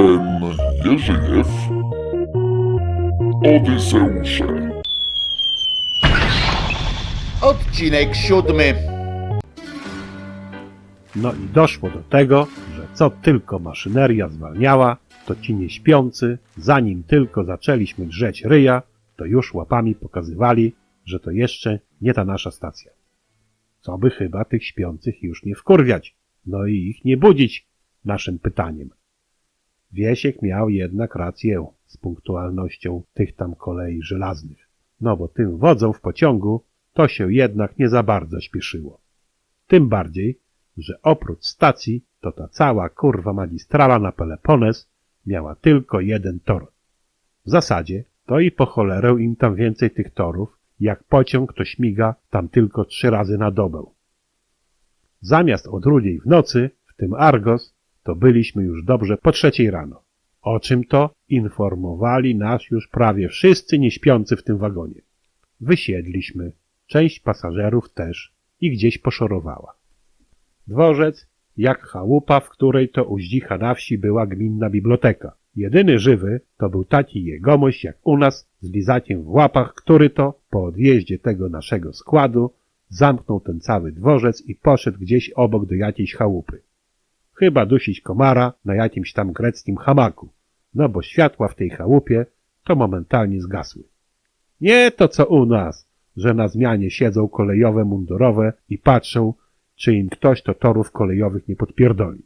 Ben Jerzyjew Odyseusze Odcinek siódmy. No i doszło do tego, że co tylko maszyneria zwalniała, to ci nieśpiący, zanim tylko zaczęliśmy drzeć ryja, to już łapami pokazywali, że to jeszcze nie ta nasza stacja. Co by chyba tych śpiących już nie wkurwiać, no i ich nie budzić naszym pytaniem. Wiesiek miał jednak rację z punktualnością tych tam kolei żelaznych. No bo tym wodzom w pociągu to się jednak nie za bardzo śpieszyło. Tym bardziej, że oprócz stacji, to ta cała kurwa magistrala na Pelopones miała tylko jeden tor. W zasadzie to i po cholerę im tam więcej tych torów, jak pociąg to śmiga tam tylko trzy razy na dobę. Zamiast o drugiej w nocy, w tym Argos, to byliśmy już dobrze po trzeciej rano. O czym to informowali nas już prawie wszyscy nieśpiący w tym wagonie. Wysiedliśmy, część pasażerów też i gdzieś poszorowała. Dworzec, jak chałupa, w której to u na wsi była gminna biblioteka. Jedyny żywy to był taki jegomość jak u nas z lizakiem w łapach, który to po odjeździe tego naszego składu zamknął ten cały dworzec i poszedł gdzieś obok do jakiejś chałupy. Chyba dusić komara na jakimś tam greckim hamaku, no bo światła w tej chałupie to momentalnie zgasły. Nie to co u nas, że na zmianie siedzą kolejowe mundurowe i patrzą, czy im ktoś to torów kolejowych nie podpierdoli.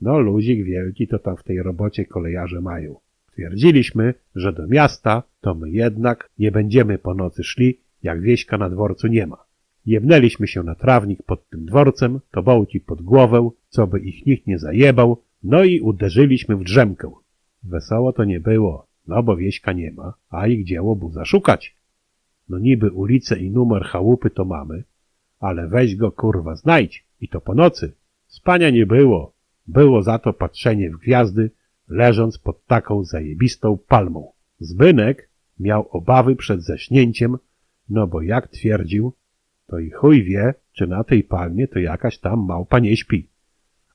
No luzik wielki to tam w tej robocie kolejarze mają. Twierdziliśmy, że do miasta to my jednak nie będziemy po nocy szli, jak wieśka na dworcu nie ma. Jebnęliśmy się na trawnik pod tym dworcem, to bołci pod głowę, co by ich nikt nie zajebał, no i uderzyliśmy w drzemkę. Wesoło to nie było, no bo wieśka nie ma, a ich dzieło był zaszukać. No niby ulicę i numer chałupy to mamy, ale weź go kurwa znajdź i to po nocy. Spania nie było, było za to patrzenie w gwiazdy, leżąc pod taką zajebistą palmą. Zbynek miał obawy przed zaśnięciem, no bo jak twierdził, to i chuj wie, czy na tej palmie to jakaś tam małpa nie śpi.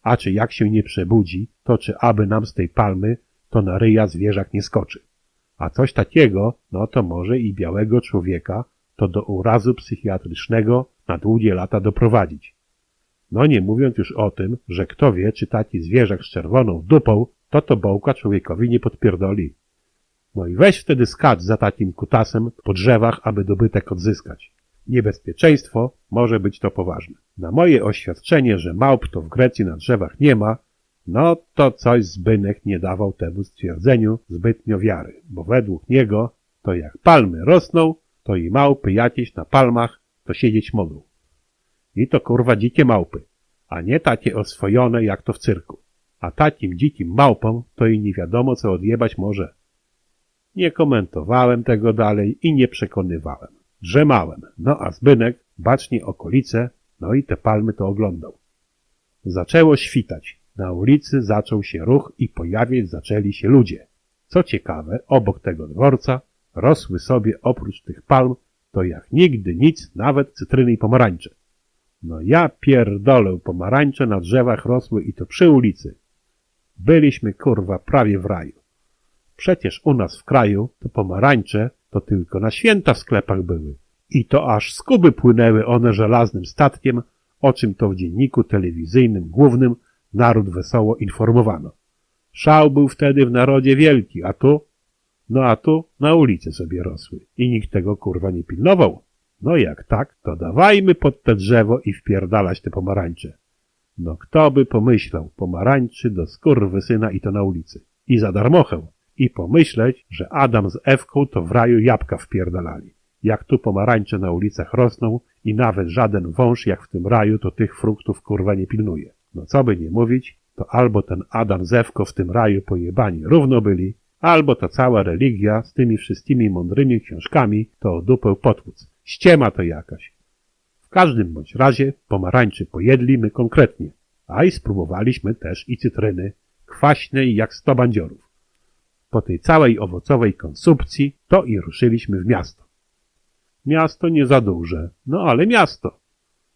A czy jak się nie przebudzi, to czy aby nam z tej palmy to na ryja zwierzak nie skoczy. A coś takiego, no to może i białego człowieka to do urazu psychiatrycznego na długie lata doprowadzić. No nie mówiąc już o tym, że kto wie, czy taki zwierzak z czerwoną dupą, to to bołka człowiekowi nie podpierdoli. No i weź wtedy skacz za takim kutasem po drzewach, aby dobytek odzyskać. Niebezpieczeństwo może być to poważne. Na moje oświadczenie, że małp to w Grecji na drzewach nie ma, no to coś Zbynek nie dawał temu stwierdzeniu zbytnio wiary, bo według niego to jak palmy rosną, to i małpy jakieś na palmach to siedzieć mogą. I to kurwa dzikie małpy, a nie takie oswojone jak to w cyrku. A takim dzikim małpom to i nie wiadomo co odjebać może. Nie komentowałem tego dalej i nie przekonywałem. Drzemałem, no a Zbynek bacznie okolice, no i te palmy to oglądał. Zaczęło świtać. Na ulicy zaczął się ruch i pojawiać zaczęli się ludzie. Co ciekawe, obok tego dworca rosły sobie oprócz tych palm to jak nigdy nic, nawet cytryny i pomarańcze. No ja pierdolę, pomarańcze na drzewach rosły i to przy ulicy. Byliśmy kurwa prawie w raju. Przecież u nas w kraju to pomarańcze to tylko na święta w sklepach były. I to aż z Kuby płynęły one żelaznym statkiem, o czym to w dzienniku telewizyjnym głównym naród wesoło informowano. Szał był wtedy w narodzie wielki, a tu? No a tu na ulicy sobie rosły i nikt tego kurwa nie pilnował. No jak tak, to dawajmy pod te drzewo i wpierdalać te pomarańcze. No kto by pomyślał, pomarańczy do syna i to na ulicy. I za darmochę. I pomyśleć, że Adam z Ewką to w raju jabłka wpierdalali. Jak tu pomarańcze na ulicach rosną i nawet żaden wąż jak w tym raju to tych fruktów kurwa nie pilnuje. No co by nie mówić, to albo ten Adam z Ewką w tym raju pojebani równo byli, albo ta cała religia z tymi wszystkimi mądrymi książkami to o dupę potłuc. Ściema to jakaś. W każdym bądź razie pomarańczy pojedli my konkretnie, a i spróbowaliśmy też i cytryny, kwaśnej jak sto bandziorów. Po tej całej owocowej konsumpcji to i ruszyliśmy w miasto. Miasto nie za duże, no ale miasto.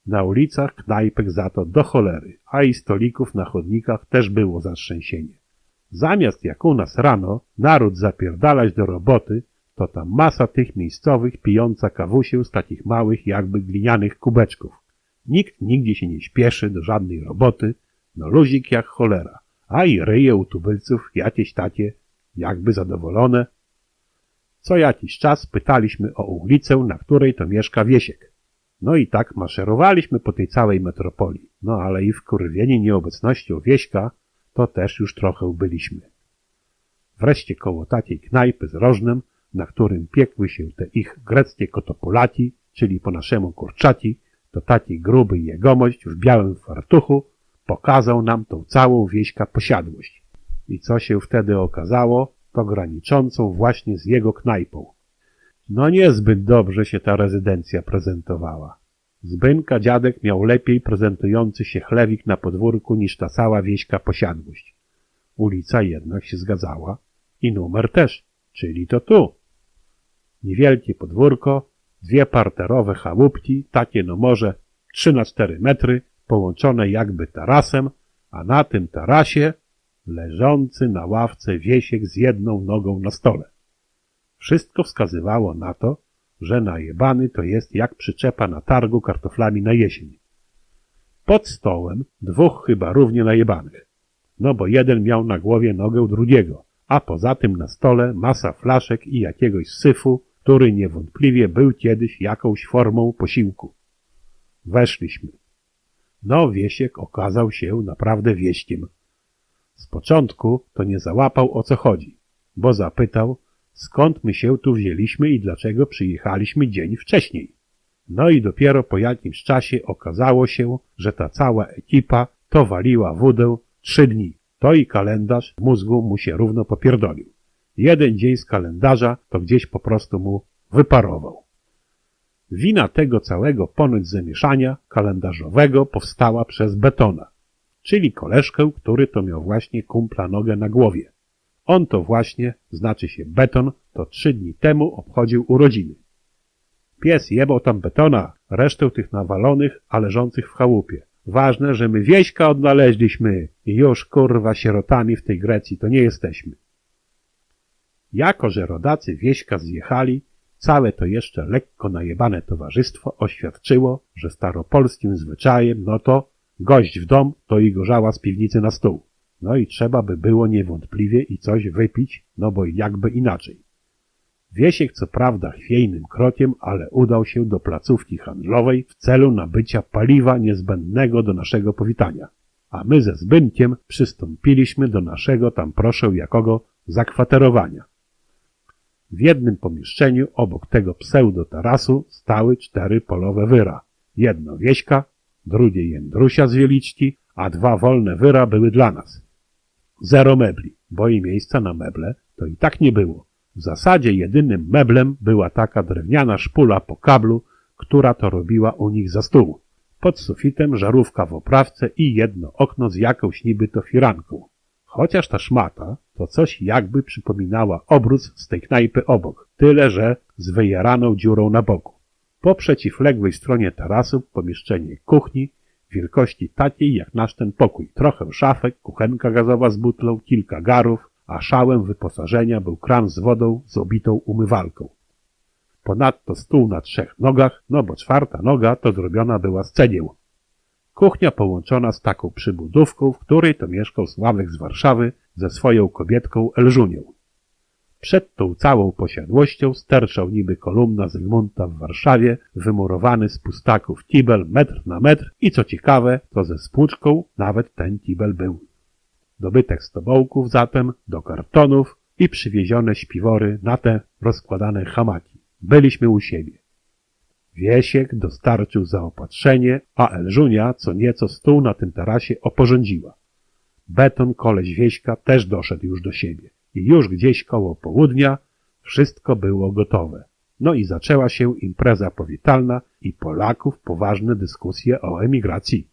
Na ulicach knajpek za to do cholery, a i stolików na chodnikach też było zatrzęsienie. Zamiast jak u nas rano naród zapierdalać do roboty, to tam masa tych miejscowych pijąca kawusię z takich małych jakby glinianych kubeczków. Nikt nigdzie się nie śpieszy do żadnej roboty, no luzik jak cholera, a i ryje u tubylców jakieś takie, jakby zadowolone. Co jakiś czas pytaliśmy o ulicę, na której to mieszka Wiesiek. No i tak maszerowaliśmy po tej całej metropolii. No ale i wkurwieni nieobecnością Wieśka, to też już trochę byliśmy. Wreszcie koło takiej knajpy z rożnem, na którym piekły się te ich greckie kotopolaci, czyli po naszemu kurczaci, to taki gruby jegomość w białym fartuchu pokazał nam tą całą wieśka posiadłość. I co się wtedy okazało, to graniczącą właśnie z jego knajpą. No niezbyt dobrze się ta rezydencja prezentowała. Zbynka dziadek miał lepiej prezentujący się chlewik na podwórku niż ta cała wieśka posiadłość. Ulica jednak się zgadzała i numer też, czyli to tu. Niewielkie podwórko, dwie parterowe chałupki, takie no może 3 na 4 metry, połączone jakby tarasem, a na tym tarasie leżący na ławce wiesiek z jedną nogą na stole. Wszystko wskazywało na to, że najebany to jest jak przyczepa na targu kartoflami na jesień. Pod stołem dwóch chyba równie najebanych. No bo jeden miał na głowie nogę drugiego, a poza tym na stole masa flaszek i jakiegoś syfu, który niewątpliwie był kiedyś jakąś formą posiłku. Weszliśmy. No, Wiesiek okazał się naprawdę wieśkiem. Z początku to nie załapał o co chodzi, bo zapytał, skąd my się tu wzięliśmy i dlaczego przyjechaliśmy dzień wcześniej. No i dopiero po jakimś czasie okazało się, że ta cała ekipa to waliła wódę trzy dni. To i kalendarz w mózgu mu się równo popierdolił. Jeden dzień z kalendarza to gdzieś po prostu mu wyparował. Wina tego całego ponoć zamieszania kalendarzowego powstała przez Betona, czyli koleżkę, który to miał właśnie kumpla nogę na głowie. On to właśnie, znaczy się Beton, to trzy dni temu obchodził urodziny. Pies jebał tam Betona, resztę tych nawalonych, a leżących w chałupie. Ważne, że my wieśka odnaleźliśmy i już kurwa sierotami w tej Grecji to nie jesteśmy. Jako, że rodacy wieśka zjechali, całe to jeszcze lekko najebane towarzystwo oświadczyło, że staropolskim zwyczajem, no to gość w dom to i gorzała z piwnicy na stół. No i trzeba by było niewątpliwie i coś wypić, no bo jakby inaczej. Wiesiek co prawda chwiejnym krokiem, ale udał się do placówki handlowej w celu nabycia paliwa niezbędnego do naszego powitania. A my ze Zbynkiem przystąpiliśmy do naszego tam proszę jakogo zakwaterowania. W jednym pomieszczeniu obok tego pseudo-tarasu stały cztery polowe wyra. Jedno wieśka, drugie jędrusia z wieliczki, a dwa wolne wyra były dla nas. Zero mebli, bo i miejsca na meble to i tak nie było. W zasadzie jedynym meblem była taka drewniana szpula po kablu, która to robiła u nich za stół. Pod sufitem żarówka w oprawce i jedno okno z jakąś niby to firanką. Chociaż ta szmata to coś jakby przypominała obróz z tej knajpy obok, tyle że z wyjaraną dziurą na boku. Po przeciwległej stronie tarasu pomieszczenie kuchni wielkości takiej jak nasz ten pokój. Trochę szafek, kuchenka gazowa z butlą, kilka garów, a szałem wyposażenia był kran z wodą z obitą umywalką. Ponadto stół na trzech nogach, no bo czwarta noga to zrobiona była z cegieł. Kuchnia połączona z taką przybudówką, w której to mieszkał Sławek z Warszawy ze swoją kobietką Elżunią. Przed tą całą posiadłością sterczał niby kolumna Zygmunta w Warszawie, wymurowany z pustaków kibel metr na metr i co ciekawe, to ze spłuczką nawet ten kibel był. Dobytek stobołków zatem do kartonów i przywiezione śpiwory na te rozkładane hamaki. Byliśmy u siebie. Wiesiek dostarczył zaopatrzenie, a Elżunia co nieco stół na tym tarasie oporządziła. Beton koleś Wieśka też doszedł już do siebie i już gdzieś koło południa wszystko było gotowe. No i zaczęła się impreza powitalna i Polaków poważne dyskusje o emigracji.